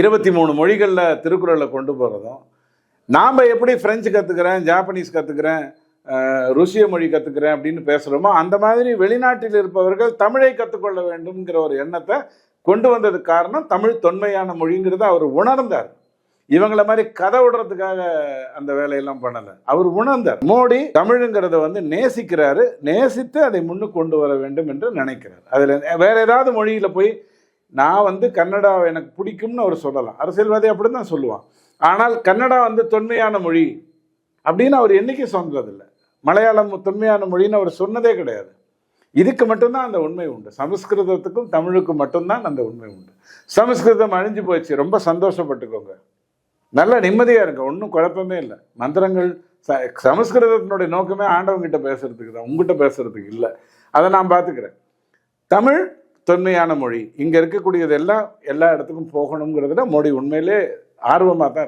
இருபத்தி மூணு மொழிகளில் திருக்குறளை கொண்டு போகிறதும் நாம் எப்படி ஃப்ரெஞ்சு கற்றுக்கிறேன் ஜாப்பனீஸ் கற்றுக்கிறேன் ருசிய மொழி கற்றுக்கிறேன் அப்படின்னு பேசுகிறோமோ அந்த மாதிரி வெளிநாட்டில் இருப்பவர்கள் தமிழை கற்றுக்கொள்ள வேண்டும்ங்கிற ஒரு எண்ணத்தை கொண்டு வந்ததுக்கு காரணம் தமிழ் தொன்மையான மொழிங்கிறத அவர் உணர்ந்தார். இவங்கள மாதிரி கதை விடுறதுக்காக அந்த வேலையெல்லாம் பண்ணலை. அவர் உணர்ந்தார். மோடி தமிழுங்கிறத வந்து நேசிக்கிறாரு நேசித்து அதை முன்னு கொண்டு வர வேண்டும் என்று நினைக்கிறார். அதில் வேற ஏதாவது மொழியில் போய் நான் வந்து கன்னடா எனக்கு பிடிக்கும்னு அவர் சொல்லலாம். அரசியல்வாதி அப்படி தான் சொல்லுவான். ஆனால் கன்னடா வந்து தொன்மையான மொழி அப்படின்னு அவர் என்றைக்கு சொன்னதில்லை. மலையாளம் தொன்மையான மொழின்னு அவர் சொன்னதே கிடையாது. இதுக்கு மட்டும்தான் அந்த உண்மை உண்டு. சமஸ்கிருதத்துக்கும் தமிழுக்கும் மட்டும்தான் அந்த உண்மை உண்டு. சமஸ்கிருதம் அழிஞ்சு போச்சு. ரொம்ப சந்தோஷப்பட்டுக்கோங்க. நல்ல நிம்மதியாக இருங்க. ஒன்றும் குழப்பமே இல்லை. மந்திரங்கள் ச சமஸ்கிருதத்தினுடைய நோக்கமே ஆண்டவங்கிட்ட பேசுறதுக்கு தான். உங்ககிட்ட பேசுறதுக்கு இல்லை. அதை நான் பார்த்துக்கிறேன். தமிழ் தொன்மையான மொழி. இங்கே இருக்கக்கூடியதெல்லாம் எல்லா இடத்துக்கும் போகணுங்கிறதுல மோடி உண்மையிலே ஆர்வமாக தான் இருக்குது